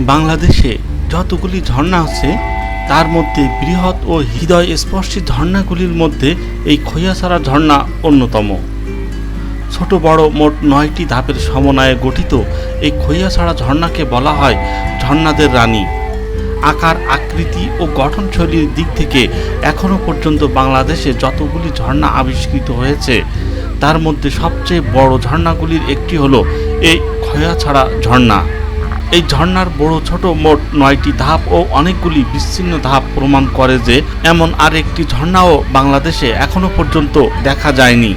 বাংলাদেশে যতগুলি ঝর্ণা আছে তার মধ্যে বৃহৎ ও হৃদয় স্পর্শী ঝর্ণাগুলির মধ্যে এই খৈয়াছড়া ঝর্ণা অন্যতম। ছোট বড় মোট নয়টি ধাপের সমন্বয়ে গঠিত এই খৈয়াছড়া ঝর্ণাকে বলা হয় ঝর্ণাদের রানী। আকার, আকৃতি ও গঠনশৈলীর দিক থেকে এখনও পর্যন্ত বাংলাদেশে যতগুলি ঝর্ণা আবিষ্কৃত হয়েছে, তার মধ্যে সবচেয়ে বড় ঝর্ণাগুলির একটি হলো এই খয়াছড়া ঝর্ণা। এই ঝর্ণার বড় ছোট মোট নয়টি ধাপ ও অনেকগুলি বিচ্ছিন্ন ধাপ প্রমাণ করে যে এমন আর একটি ঝর্ণাও বাংলাদেশে এখনও পর্যন্ত দেখা যায়নি।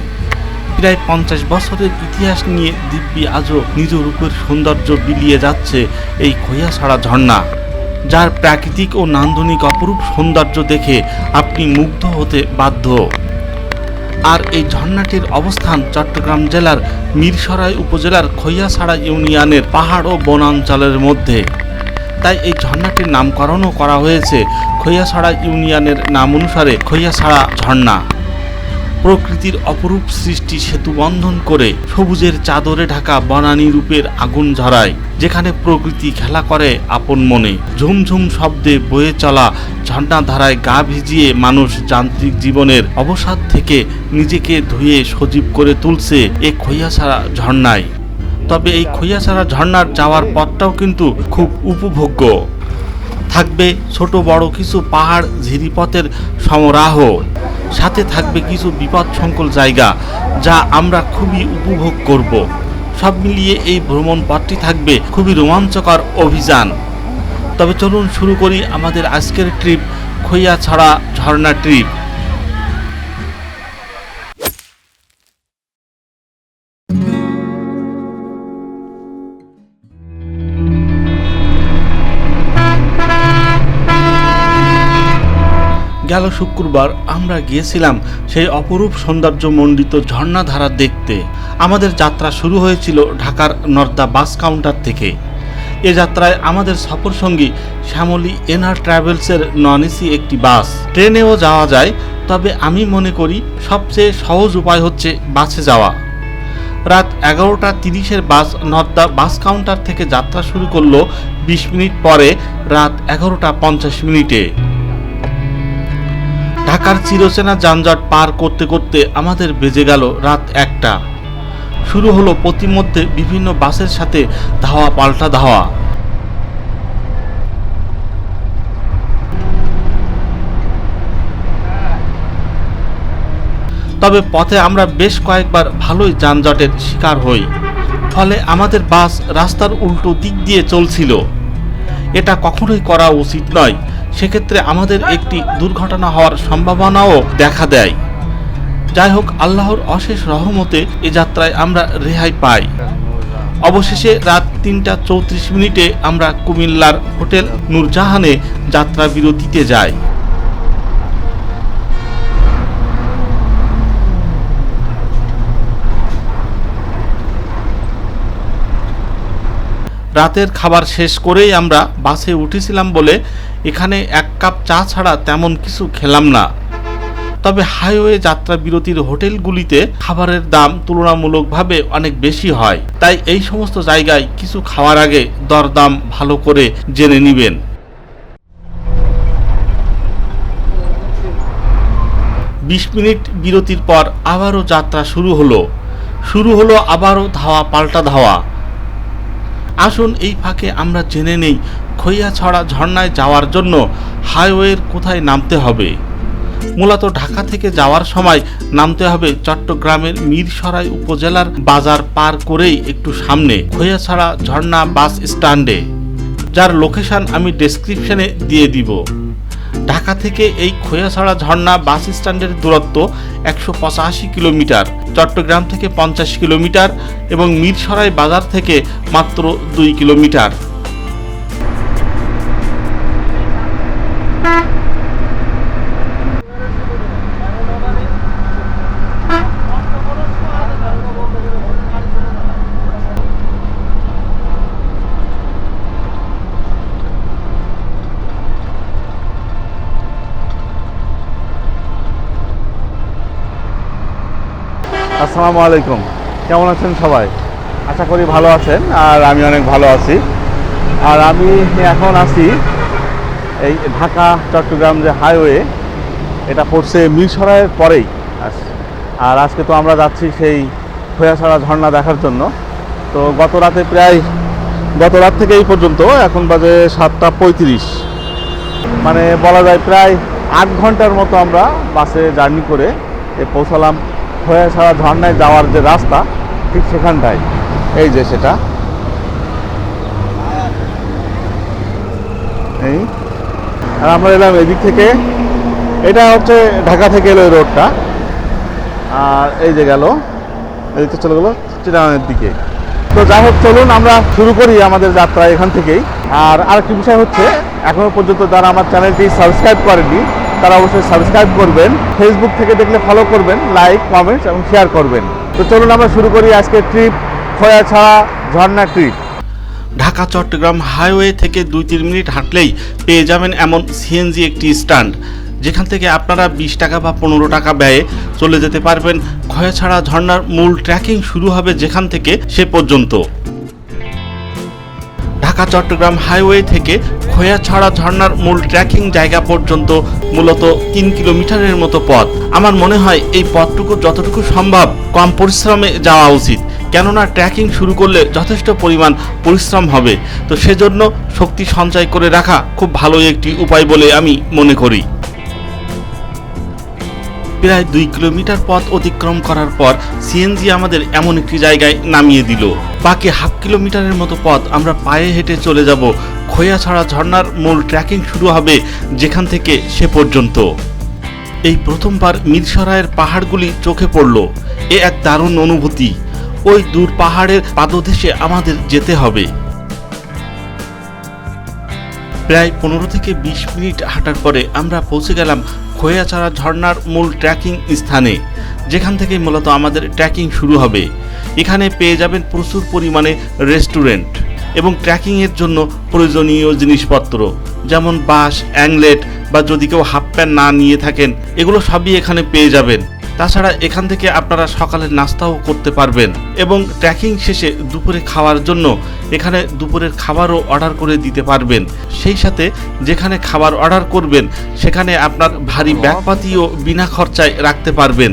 প্রায় পঞ্চাশ বছরের ইতিহাস নিয়ে দিব্যি আজও নিজ রূপের সৌন্দর্য বিলিয়ে যাচ্ছে এই খৈয়াছড়া ঝর্ণা। যার প্রাকৃতিক ও নান্দনিক অপরূপ সৌন্দর্য দেখে আপনি মুগ্ধ হতে বাধ্য। আর এই ঝর্ণাটির অবস্থান চট্টগ্রাম জেলার মিরসরাই উপজেলার খৈয়াছাড়া ইউনিয়নের পাহাড় ও বনাঞ্চলের মধ্যে। তাই এই ঝর্ণাটির নামকরণও করা হয়েছে খৈয়াছাড়া ইউনিয়নের নাম অনুসারে খৈয়াছাড়া ঝর্ণা। প্রকৃতির অপরূপ সৃষ্টি সেতু বন্ধন করে সবুজের চাদরে ঢাকা বনানী রূপের আগুন ঝরায়, যেখানে প্রকৃতি খেলা করে আপন মনে। ঝুমঝুম শব্দে বয়ে চলা ঝর্ণা ধারায় গা ভিজিয়ে মানুষ যান্ত্রিক জীবনের অবসাদ থেকে নিজেকে ধুয়ে সজীব করে তুলছে এ খৈয়াছাড়া ঝর্ণায়। তবে এই খৈয়াছাড়া ঝর্ণার যাওয়ার পথটাও কিন্তু খুব উপভোগ্য। থাকবে ছোট বড় কিছু পাহাড় ঝিরিপথের সমরাহ। সাথে থাকবে কিছু বিপদসংকুল জায়গা যা আমরা খুবই উপভোগ করব। সব মিলিয়ে এই ভ্রমণ পথটি থাকবে খুবই রোমাঞ্চকর অভিযান। তবে চলুন শুরু করি আমাদের আজকের ট্রিপ খৈয়াছড়া ঝর্ণা ট্রিপ। গেল শুক্রবার আমরা গিয়েছিলাম সেই অপরূপ সৌন্দর্যমণ্ডিত ঝর্ণাধারা দেখতে। আমাদের যাত্রা শুরু হয়েছিল ঢাকার নর্দা বাস কাউন্টার থেকে। এ যাত্রায় আমাদের সফরসঙ্গী শ্যামলী এনআর ট্রাভেলসের নন এসি একটি বাস। ট্রেনেও যাওয়া যায়, তবে আমি মনে করি সবচেয়ে সহজ উপায় হচ্ছে বাসে যাওয়া। রাত এগারোটা তিরিশের বাস নর্দা বাস কাউন্টার থেকে যাত্রা শুরু করল বিশ মিনিট পরে রাত এগারোটা পঞ্চাশ মিনিটে। ঢাকার চিরচেনা যানজট পার করতে করতে আমাদের বেজে গেল রাত একটা। শুরু হলো প্রতিমধ্যে বিভিন্ন বাসের সাথে ধাওয়া পাল্টা ধাওয়া। তবে পথে আমরা বেশ কয়েকবার ভালোই যানজটের শিকার হই। ফলে আমাদের বাস রাস্তার উল্টো দিক দিয়ে চলছিল। এটা কখনোই করা উচিত নয়। সেক্ষেত্রে আমাদের একটি দুর্ঘটনা হওয়ার সম্ভাবনাও দেখা দেয়। যাই হোক, আল্লাহর অশেষ রহমতে এ যাত্রায় আমরা রেহাই পাই। অবশেষে রাত তিনটা চৌত্রিশ মিনিটে আমরা কুমিল্লার হোটেল নূরজাহানে যাত্রা বিরতিতে যাই। রাতের খাবার শেষ করেই আমরা বাসে উঠেছিলাম বলে এখানে এক কাপ চা ছাড়া তেমন কিছু খেলাম না। তবে হাইওয়ে যাত্রা বিরতির হোটেলগুলিতে খাবারের দাম তুলনামূলকভাবে অনেক বেশি হয়। তাই এই সমস্ত জায়গায় কিছু খাওয়ার আগে দরদাম ভালো করে জেনে নেবেন। বিশ মিনিট বিরতির পর আবারও যাত্রা শুরু হলো। শুরু হলো আবারও ধাওয়া পাল্টা ধাওয়া। আসুন এই ফাঁকে আমরা জেনে নেই খৈয়াছড়া ঝর্ণায় যাওয়ার জন্য হাইওয়ের কোথায় নামতে হবে। মূলত ঢাকা থেকে যাওয়ার সময় নামতে হবে চট্টগ্রামের মিরসরাই উপজেলার বাজার পার করেই একটু সামনে খৈয়াছড়া ঝর্ণা বাস স্ট্যান্ডে, যার লোকেশন আমি ডেসক্রিপশনে দিয়ে দিব। ঢাকা থেকে এই খোয়াছাড়া ঝর্ণা বাস স্ট্যান্ডের দূরত্ব একশো পঁচাশি কিলোমিটার, চট্টগ্রাম থেকে পঞ্চাশ কিলোমিটার এবং মিরসরাই বাজার থেকে মাত্র দুই কিলোমিটার। আসসালামু আলাইকুম। কেমন আছেন সবাই? আশা করি ভালো আছেন, আর আমি অনেক ভালো আছি। আর আমি এখন আছি এই ঢাকা, চট্টগ্রাম যে হাইওয়ে, এটা পড়ছে মিরসরাইয়ের পরেই। আর আজকে তো আমরা যাচ্ছি সেই খোয়াছাড়া ঝর্ণা দেখার জন্য। তো গত রাতে প্রায়, গত রাত থেকে এই পর্যন্ত এখন বাজে সাতটা পঁয়ত্রিশ। মানে বলা যায় প্রায় আট ঘণ্টার মতো আমরা বাসে জার্নি করে এ পৌঁছালাম খোয়াছাড়া ঝর্ণায় যাওয়ার যে রাস্তা, ঠিক সেখানটায় এই যে সেটা। এই। আর আমরা এলাম এদিক থেকে। এটা হচ্ছে ঢাকা থেকে এলো এই রোডটা আর এই যে গেল এদিকে চলে গেলো চিটাগানের দিকে। তো যাই হোক, চলুন আমরা শুরু করি আমাদের যাত্রা এখান থেকেই। আর আরেকটি বিষয় হচ্ছে, এখনও পর্যন্ত যারা আমার চ্যানেলটি সাবস্ক্রাইব করেনি তারা অবশ্যই সাবস্ক্রাইব করবেন ফেসবুক থেকে দেখলে ফলো করবেন লাইক কমেন্টস এবং শেয়ার করবেন। তো চলুন আমরা শুরু করি আজকে ট্রিপ খোয়াছাড়া ঝর্ণা ট্রিপ ঢাকা, চট্টগ্রাম হাইওয়ে থেকে দুই তিন মিনিট হাঁটলেই পেয়ে যাবেন এমন সিএনজি একটি স্ট্যান্ড যেখান থেকে আপনারা বিশ টাকা বা পনেরো টাকা ব্যয়ে চলে যেতে পারবেন। খয়াছাড়া ঝর্ণার মূল ট্র্যাকিং শুরু হবে যেখান থেকে সে পর্যন্ত। ঢাকা, চট্টগ্রাম হাইওয়ে থেকে খোয়াছাড়া ঝর্নার মূল ট্র্যাকিং জায়গা পর্যন্ত মূলত তিন কিলোমিটারের মতো পথ। আমার মনে হয় এই পথটুকু যতটুকু সম্ভব কম পরিশ্রমে যাওয়া উচিত, কেননা ট্র্যাকিং শুরু করলে যথেষ্ট পরিমাণ পরিশ্রম হবে। তো সেজন্য শক্তি সঞ্চয় করে রাখা খুব ভালোই একটি উপায় বলে আমি মনে করি। প্রায় দুই কিলোমিটার পথ অতিক্রম করার পর সিএনজি আমাদের এমন একটি জায়গায় নামিয়ে দিল। বাকি হাফ কিলোমিটারের মতো পথ আমরা পায়ে হেঁটে চলে যাব। খোয়াছাড়া ঝর্নার মূল ট্রেকিং শুরু হবে যেখান থেকে সে পর্যন্ত। এই প্রথমবার মিরসরাইয়ের পাহাড়গুলি চোখে পড়ল। এ এক দারুণ অনুভূতি। ওই দূর পাহাড়ের পাদদেশে আমাদের যেতে হবে। প্রায় পনেরো থেকে বিশ মিনিট হাঁটার পরে আমরা পৌঁছে গেলাম খোয়াছাড়া ঝর্নার মূল ট্র্যাকিং স্থানে, যেখান থেকে মূলত আমাদের ট্র্যাকিং শুরু হবে। এখানে পেয়ে যাবেন প্রচুর পরিমাণে রেস্টুরেন্ট এবং ট্রেকিংয়ের জন্য প্রয়োজনীয় জিনিসপত্র, যেমন বাস, অ্যাংলেট বা যদি কেউ হাফ প্যান্ট না নিয়ে থাকেন, এগুলো সবই এখানে পেয়ে যাবেন। তাছাড়া এখান থেকে আপনারা সকালের নাস্তাও করতে পারবেন এবং ট্রেকিং শেষে দুপুরে খাওয়ার জন্য এখানে দুপুরের খাবারও অর্ডার করে দিতে পারবেন। সেই সাথে যেখানে খাবার অর্ডার করবেন সেখানে আপনার ভারী ব্যাগপাতিও বিনা খরচায় রাখতে পারবেন।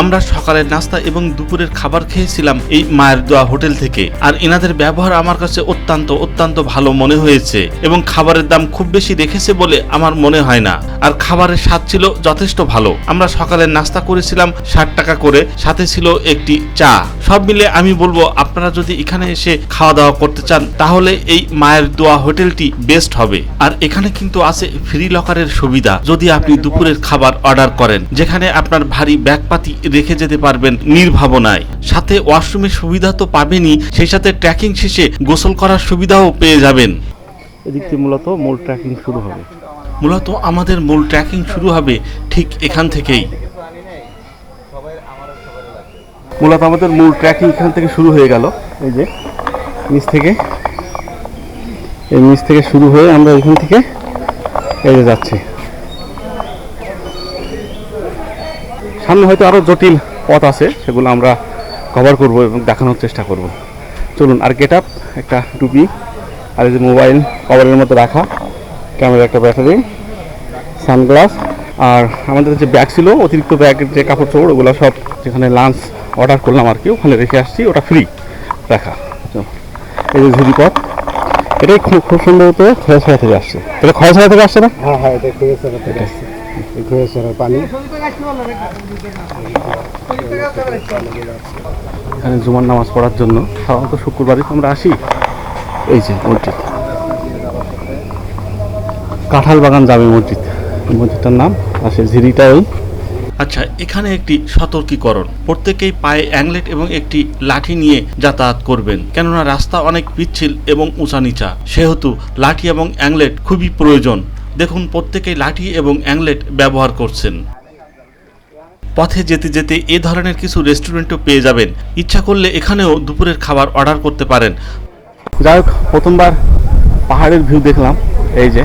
আমরা সকালের নাস্তা এবং দুপুরের খাবার খেয়েছিলাম এই মায়ের দোয়া হোটেল থেকে। আর এনাদের ব্যবহার আমার কাছে অত্যন্ত অত্যন্ত ভালো মনে হয়েছে এবং খাবারের দাম খুব বেশি রেখেছে বলে আমার মনে হয় না। আর খাবারের স্বাদ ছিল যথেষ্ট ভালো। আমরা সকালের নাস্তা করেছিলাম ষাট টাকা করে, সাথে ছিল একটি চা। সব মিলে আমি বলব, আপনারা যদি এখানে এসে খাওয়া দাওয়া করতে চান, তাহলে এই মায়ের দোয়া হোটেলটি বেস্ট হবে। আর এখানে কিন্তু আছে ফ্রি লকারের সুবিধা, যদি আপনি দুপুরের খাবার অর্ডার করেন, যেখানে আপনার ভারী ব্যাগপাতি রেখে যেতে পারবেন নির্ভাবনায়। সাথে ওয়াশরুমের সুবিধা তো পাবেনই সেই সাথে ট্রেকিং শেষে গোসল করার সুবিধাও পেয়ে যাবেন। এদিক থেকে মূলত মূল ট্রেকিং শুরু হবে। মূলত আমাদের মূল ট্রেকিং শুরু হবে ঠিক এখান থেকেই। মূলত আমাদের মূল ট্রেকিং এখান থেকে শুরু হয়ে গেল। এই যে নিচ থেকে। এই নিচ থেকে শুরু হয়ে আমরা এখান থেকে এই যে যাচ্ছি। সামনে হয়তো আরও জটিল পথ আছে সেগুলো আমরা কভার করব এবং দেখানোর চেষ্টা করব। চলুন আর গেট আপ একটা টুপি আর এই যে মোবাইল কভারের মতো রাখা ক্যামেরা একটা ব্যাটারি সানগ্লাস আর আমাদের যে ব্যাগ ছিল অতিরিক্ত ব্যাগের যে কাপড় চোপড় ওগুলো সব যেখানে লাঞ্চ অর্ডার করলাম আর কি ওখানে রেখে আসছি ওটা ফ্রি রাখা। এই যে ঝুড়িপথ এটাই খুব খুব সুন্দর সম্ভবত খয়াছড়া থেকে আসছে। এটা খয়াছড়া থেকে আসছে না? হ্যাঁ হ্যাঁ এটা খুঁজেছে থেকে আসছে। পানি। এখানে জুমার নামাজ পড়ার জন্য। সাধারণত শুক্রবারই তো আমরা আসি। এই যে মসজিদ। কাঁঠাল বাগান যাবে মসজিদ। মসজিদটার নাম আর সেই ঝিরিটা ওই আচ্ছা এখানে একটি সতর্কীকরণ। প্রত্যেকেই পায়ে অ্যাংলেট এবং একটি লাঠি নিয়ে যাতায়াত করবেন। কেননা রাস্তা অনেক পিচ্ছিল এবং উঁচা নিচা। সেহেতু লাঠি এবং অ্যাংলেট খুবই প্রয়োজন। দেখুন প্রত্যেকেই লাঠি এবং অ্যাংলেট ব্যবহার করছেন। পথে যেতে যেতে এ ধরনের কিছু রেস্টুরেন্টও পেয়ে যাবেন। ইচ্ছা করলে এখানেও দুপুরের খাবার অর্ডার করতে পারেন। যাই হোক, প্রথমবার পাহাড়ের ভিউ দেখলাম, এই যে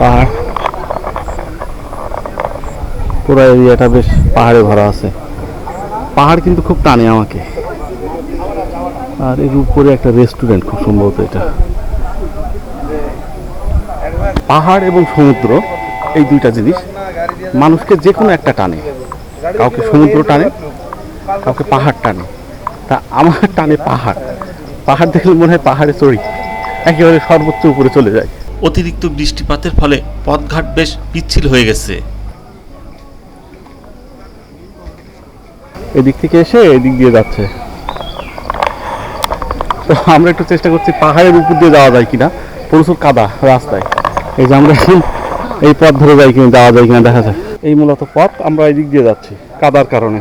পাহাড়। পুরো এরিয়াটা বেশ পাহাড়ে ভরা আছে। পাহাড় কিন্তু খুব টানে আমাকে। আর এর উপরে একটা রেস্টুরেন্ট, খুব সম্ভবত এটা। পাহাড় এবং সমুদ্র এই দুইটা জিনিস মানুষকে যে কোনো একটা টানে। কাউকে সমুদ্র টানে কাউকে পাহাড় টানে। তা আমার টানে পাহাড়। পাহাড় দেখলে মনে হয় পাহাড়ে চড়ি। একেবারে সর্বোচ্চ উপরে চলে যায়। অতিরিক্ত বৃষ্টিপাতের ফলে পথঘাট বেশ পিচ্ছিল হয়ে গেছে। এদিক থেকে এসে এদিক দিয়ে যাচ্ছে। তো আমরা একটু চেষ্টা করছি পাহাড়ের উপর দিয়ে যাওয়া যায় কিনা। প্রচুর কাদা রাস্তায়। এই যে আমরা এখন এই পথ ধরে যাই কিনা যাওয়া যায় কিনা দেখা যায় এই মূলত পথ আমরা এই দিক দিয়ে যাচ্ছি কাদার কারণে।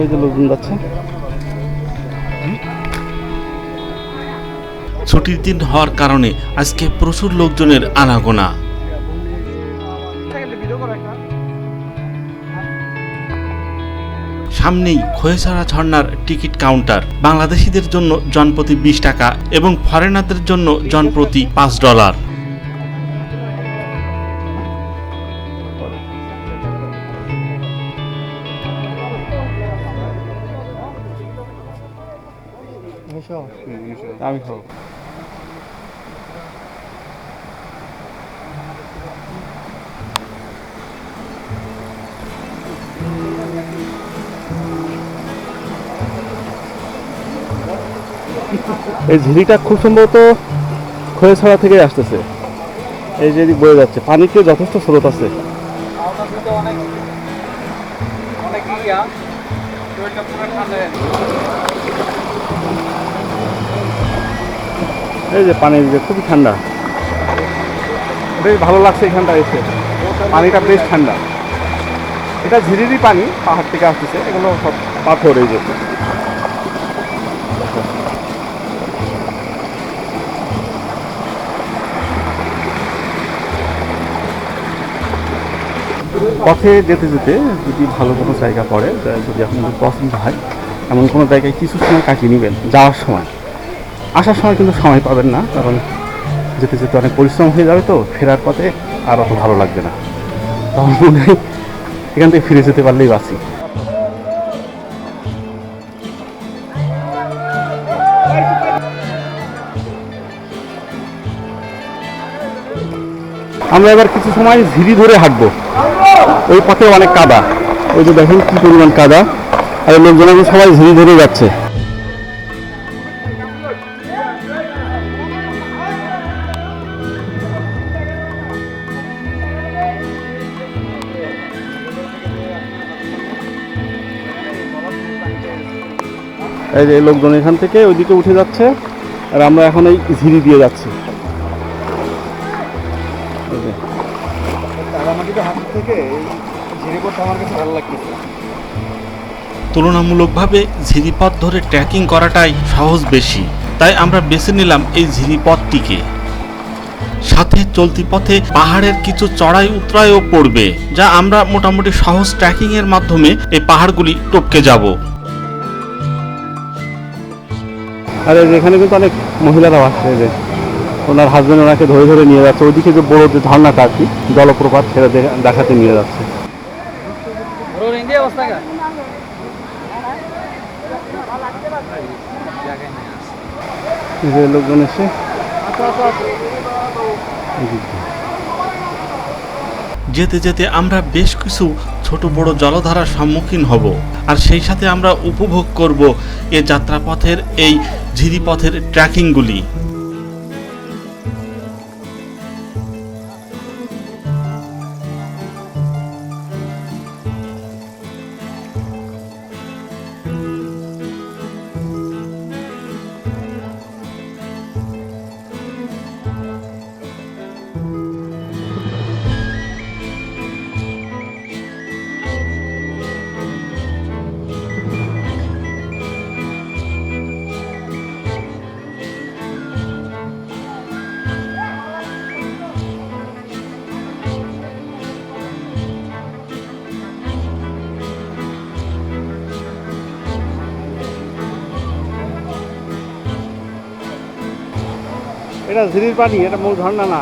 এই যে লোকজন যাচ্ছে। ছুটির দিন হওয়ার কারণে আজকে প্রচুর লোকজনের আনাগোনা। সামনেই খোয়েসারা ঝর্নার টিকিট কাউন্টার। বাংলাদেশিদের জন্য জনপ্রতি বিশ টাকা এবং ফরেনারদের জন্য জনপ্রতি পাঁচ ডলার। এই ঝিরিটা খুব সম্ভবত খয়েছড়া থেকে আসতেছে। এই যে বয়ে যাচ্ছে, পানিতে যথেষ্ট স্রোত আছে। এই যে পানি যে খুবই ঠান্ডা। বেশ ভালো লাগছে এখানটা এসে। পানিটা বেশ ঠান্ডা। এটা ঝিরিরই পানি, পাহাড় থেকে আসতেছে। এগুলো সব পাথর এই যে। পথে যেতে যেতে যদি ভালো কোনো জায়গা পড়ে যদি আপনাদের পছন্দ হয়, এমন কোনো জায়গায় কিছু সময় কাটিয়ে নেবেন যাওয়ার সময়। আসার সময় কিন্তু সময় পাবেন না, কারণ যেতে যেতে অনেক পরিশ্রম হয়ে যাবে তো, ফেরার পথে আর অত ভালো লাগবে না। তখন মনে হয় এখান থেকে ফিরে যেতে পারলেই বাঁচি। আমরা এবার কিছু সময় ঝিরি ধরে হাঁটবো। ওই পথে অনেক কাদা। ওই যে দেখেন কি পরিমাণ কাদা। আর লোকজন সবাই ঝিরি ধরে যাচ্ছে। এই যে লোকজন এখান থেকে ওইদিকে উঠে যাচ্ছে। আর আমরা এখন এই ঝিরি দিয়ে যাচ্ছি। করতে আমার কাছে ভালো লাগতেছে তুলনামূলকভাবে ঝিরিপথ ধরে ট্রেকিং করাটাই সহজ বেশি। তাই আমরা বেছে নিলাম এই ঝিরিপথটিকে সাথে চলতি পথে পাহাড়ের কিছু চড়াই উতরাইও পড়বে যা আমরা মোটামুটি সহজ ট্রেকিং এর মাধ্যমে এই পাহাড়গুলি টপকে যাব। আর এখানে কিন্তু অনেক মহিলারাও আসছে যে। ওনার হাজবেন্ড ওনাকে ধরে ধরে নিয়ে যাচ্ছে। ওইদিকে যে বড় যে ঝর্ণাটা আর কি জলপ্রপাত সেটা দেখাতে নিয়ে যাচ্ছে। যে লোকজন এসে। যেতে যেতে আমরা বেশ কিছু ছোট বড় জলধারার সম্মুখীন হব আর সেই সাথে আমরা উপভোগ করব এ যাত্রাপথের এই ঝিরিপথের ট্রেকিংগুলি এটা ঝিরির পানি এটা মূল ঝর্ণা না।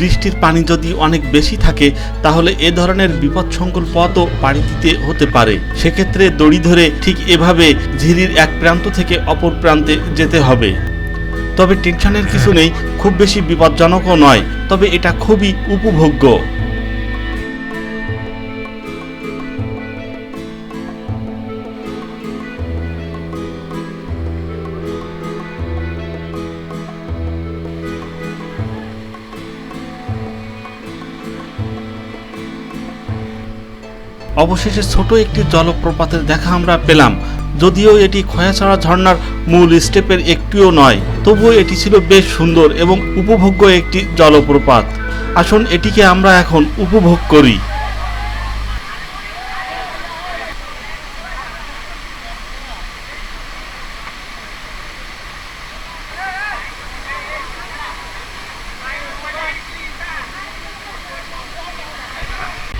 বৃষ্টির পানি যদি অনেক বেশি থাকে তাহলে এ ধরনের বিপদসংকুল পথও পাড়ি দিতে হতে পারে। সেক্ষেত্রে দড়ি ধরে ঠিক এভাবে ঝিরির এক প্রান্ত থেকে অপর প্রান্তে যেতে হবে। তবে টেনশনের কিছু নেই খুব বেশি বিপজ্জনকও নয় তবে এটা খুবই উপভোগ্য। অবশেষে ছোট একটি জলপ্রপাতের দেখা আমরা পেলাম। যদিও এটি খয়াছড়া ঝর্ণার মূল স্টেপের একটিও নয়, তবুও এটি ছিল বেশ সুন্দর এবং উপভোগ্য একটি জলপ্রপাত। আসুন এটিকে আমরা এখন উপভোগ করি।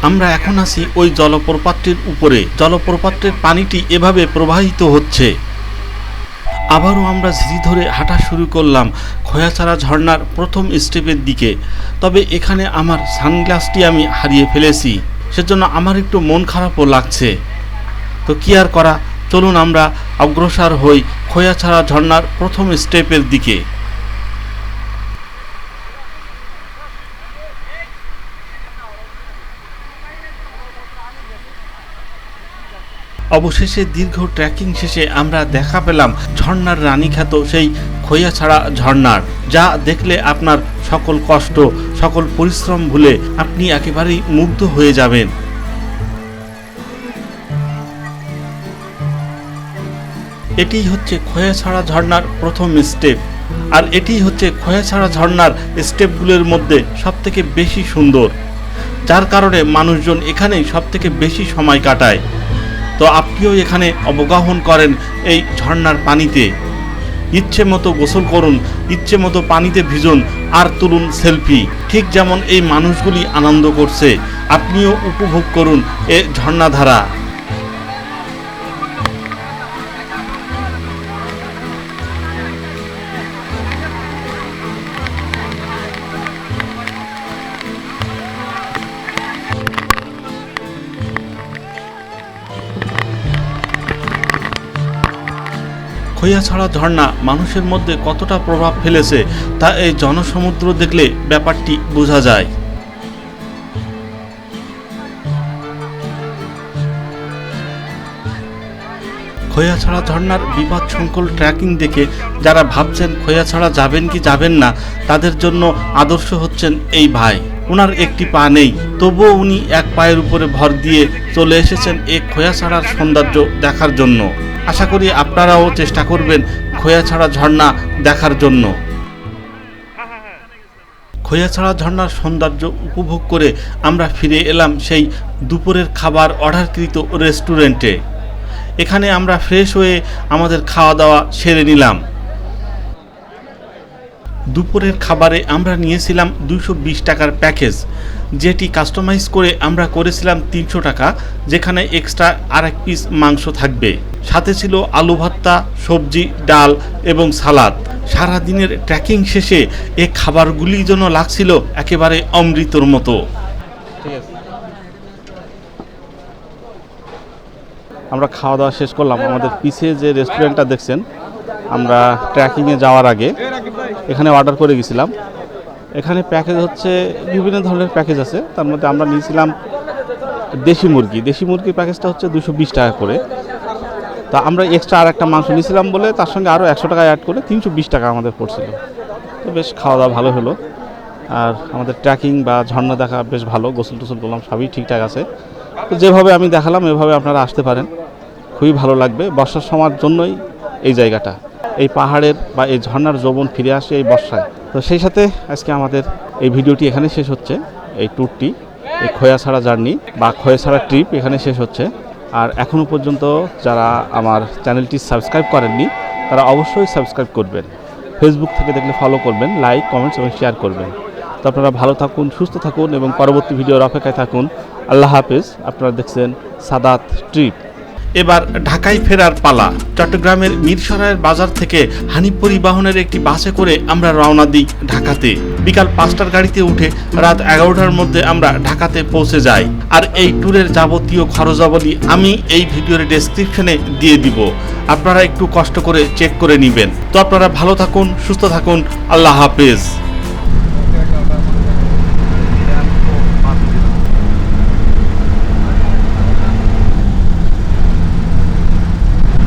আমরা এখন আছি ওই জলপ্রপাতটির উপরে। জলপ্রপাতটির পানিটি এভাবে প্রবাহিত হচ্ছে। আবারও আমরা ঝিরি ধরে হাঁটা শুরু করলাম খয়াছাড়া ঝর্ণার প্রথম স্টেপের দিকে। তবে এখানে আমার সানগ্লাসটি আমি হারিয়ে ফেলেছি। সেজন্য আমার একটু মন খারাপও লাগছে। তো কি আর করা? চলুন আমরা অগ্রসর হই খয়াছাড়া ঝর্ণার প্রথম স্টেপের দিকে। অবশেষে দীর্ঘ ট্রেকিং শেষে আমরা দেখা পেলাম ঝর্ণার রানী খ্যাত সেই খইয়াছাড়া ঝর্ণার, যা দেখলে আপনার সকল কষ্ট, সকল পরিশ্রম ভুলে আপনি একেবারেই মুগ্ধ হয়ে যাবেন। এটিই হচ্ছে খয়াছাড়া ঝর্ণার প্রথম স্টেপ। আর এটিই হচ্ছে খয়াছাড়া ঝর্ণার স্টেপগুলোর মধ্যে সবথেকে বেশি সুন্দর, যার কারণে মানুষজন এখানেই সবথেকে বেশি সময় কাটায়। তো আপনিও এখানে অবগাহন করেন এই ঝর্নার পানিতে। ইচ্ছে মতো গোসল করুন, ইচ্ছে মতো পানিতে ভিজুন, আর তুলুন সেলফি। ঠিক যেমন এই মানুষগুলি আনন্দ করছে, আপনিও উপভোগ করুন এ ঝর্ণাধারা। খইয়াছড়া ঝর্ণা মানুষের মধ্যে কতটা প্রভাব ফেলেছে তা এই জনসমুদ্র দেখলে ব্যাপারটি বোঝা যায়। খৈয়াছড়া ঝর্ণার বিপদ সংকুল ট্র্যাকিং দেখে যারা ভাবছেন খৈয়াছড়া যাবেন কি যাবেন না, তাদের জন্য আদর্শ হচ্ছেন এই ভাই। ওনার একটি পা নেই, তবুও উনি এক পায়ের উপরে ভর দিয়ে চলে এসেছেন এই খোয়াছাড়ার সৌন্দর্য দেখার জন্য। আশা করি আপনারাও চেষ্টা করবেন খোয়াছাড়া ঝর্ণা দেখার জন্য। খৈয়াছড়া ঝর্ণার সৌন্দর্য উপভোগ করে আমরা ফিরে এলাম সেই দুপুরের খাবার অর্ডারকৃত রেস্টুরেন্টে। এখানে আমরা ফ্রেশ হয়ে আমাদের খাওয়া দাওয়া সেরে নিলাম। দুপুরের খাবারে আমরা নিয়েছিলাম দুশো টাকার প্যাকেজ। যেটি কাস্টমাইজ করে আমরা করেছিলাম তিনশো টাকা, যেখানে এক্সট্রা আর এক পিস মাংস থাকবে। সাথে ছিল আলু ভর্তা, সবজি, ডাল এবং সালাদ। সারা দিনের ট্রেকিং শেষে এ খাবারগুলি যেন লাগছিল একেবারে অমৃতর মতো। ঠিক আমরা খাওয়া দাওয়া শেষ করলাম। আমাদের পিছে যে রেস্টুরেন্টটা দেখছেন, আমরা ট্র্যাকিংয়ে যাওয়ার আগে এখানে অর্ডার করে গেছিলাম। এখানে প্যাকেজ হচ্ছে বিভিন্ন ধরনের প্যাকেজ আছে। তার মধ্যে আমরা নিয়েছিলাম দেশি মুরগি। দেশি মুরগির প্যাকেজটা হচ্ছে দুশো বিশ টাকা করে। তা আমরা এক্সট্রা আর একটা মাংস নিয়েছিলাম বলে তার সঙ্গে আরও একশো টাকা অ্যাড করে তিনশো বিশ টাকা আমাদের পড়ছিল। তো বেশ খাওয়া দাওয়া ভালো হলো। আর আমাদের ট্রেকিং বা ঝর্ণা দেখা বেশ ভালো, গোসল টোসল করলাম, সবই ঠিকঠাক আছে। তো যেভাবে আমি দেখালাম, এভাবে আপনারা আসতে পারেন। খুবই ভালো লাগবে। বর্ষার সময়ের জন্যই এই জায়গাটা। এই পাহাড়ের বা এই ঝর্ণার যৌবন ফিরে আসে এই বর্ষায়। তো সেই সাথে আজকে আমাদের এই ভিডিওটি এখানে শেষ হচ্ছে, এই ট্যুরটি এই খোয়াছাড়া জার্নি বা খোয়াছাড়া ট্রিপ এখানে শেষ হচ্ছে। আর এখনও পর্যন্ত যারা আমার চ্যানেলটি সাবস্ক্রাইব করেননি, তারা অবশ্যই সাবস্ক্রাইব করবেন। ফেসবুক থেকে দেখলে ফলো করবেন লাইক কমেন্টস এবং শেয়ার করবেন। তো আপনারা ভালো থাকুন, সুস্থ থাকুন এবং পরবর্তী ভিডিওর অপেক্ষায় থাকুন। আল্লাহ হাফেজ, আপনারা দেখছেন সাদাত ট্রিপ এবার ঢাকায় ফেরার পালা। চট্টগ্রামের মিরসরাইয়ের বাজার থেকে হানি পরিবহনের একটি বাসে করে আমরা রওনা দিই ঢাকাতে। বিকাল পাঁচটার গাড়িতে উঠে রাত এগারোটার মধ্যে আমরা ঢাকাতে পৌঁছে যাই। আর এই ট্যুরের যাবতীয় খরচাবলী আমি এই ভিডিওর ডেসক্রিপশনে দিয়ে দিব। আপনারা একটু কষ্ট করে চেক করে নেবেন। তো আপনারা ভালো থাকুন, সুস্থ থাকুন, আল্লাহ হাফেজ।